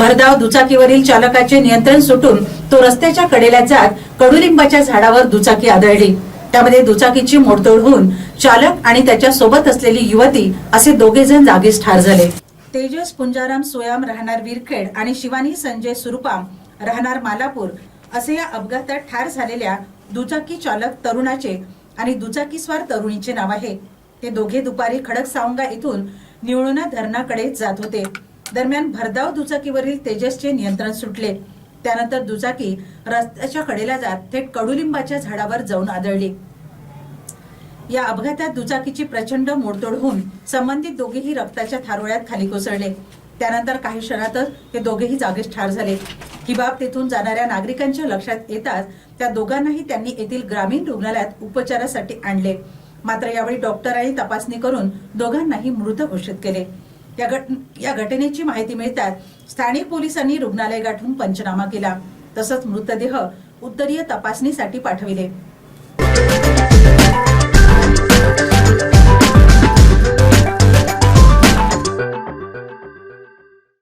भरधाव दुचाकीवरील चालकाचे नियंत्रण सुटून तो रस्त्याच्या कडेला जात कडुलिंबाच्या झाडावर दुचाकी आदळली. त्यामध्ये दुचाकीची मोडतोड होऊन चालक आणि त्याच्या सोबत असलेली युवती असे दोघे जण जागीच ठार झाले. तेजस पुंजाराम सोयाम राहणार विरखेड आणि शिवानी संजय सुरुपाम राहणार मालापूर असे या अपघातात ठार झालेल्या दुचाकी चालक तरुणाचे आणि दुचाकीस्वार तरुणीचे नाव आहे. ते दोघे दुपारी खडकसावंगा इथून निवळुणा धरणाकडे जात होते. दरम्यान भरधाव दुचाकीवरील तेजसचे नियंत्रण सुटले. त्यानंतर दुचाकी रस्त्याच्या कडेला जात थेट कडुलिंबाच्या झाडावर जाऊन आदळली. या अपघातात दुचाकीची प्रचंड मोडतोड होऊन संबंधित दोघेही रक्ताच्या थारोळ्यात खाली कोसळले. त्यानंतर काही क्षणातच हे दोघेही जागीच ठार झाले. ही बाब तेथून जाणाऱ्या नागरिकांच्या लक्षात येताच त्या दोघांनाही त्यांनी येथील ग्रामीण रुग्णालयात उपचारासाठी आणले. मात्र यावेळी डॉक्टरांनी तपासणी करून दोघांनाही मृत घोषित केले. या घट या घटनेची माहिती मिळताच स्थानिक पोलिसांनी रुग्णालय गाठून पंचनामा केला. तसंच मृतदेह उत्तरीय तपासणीसाठी पाठविले.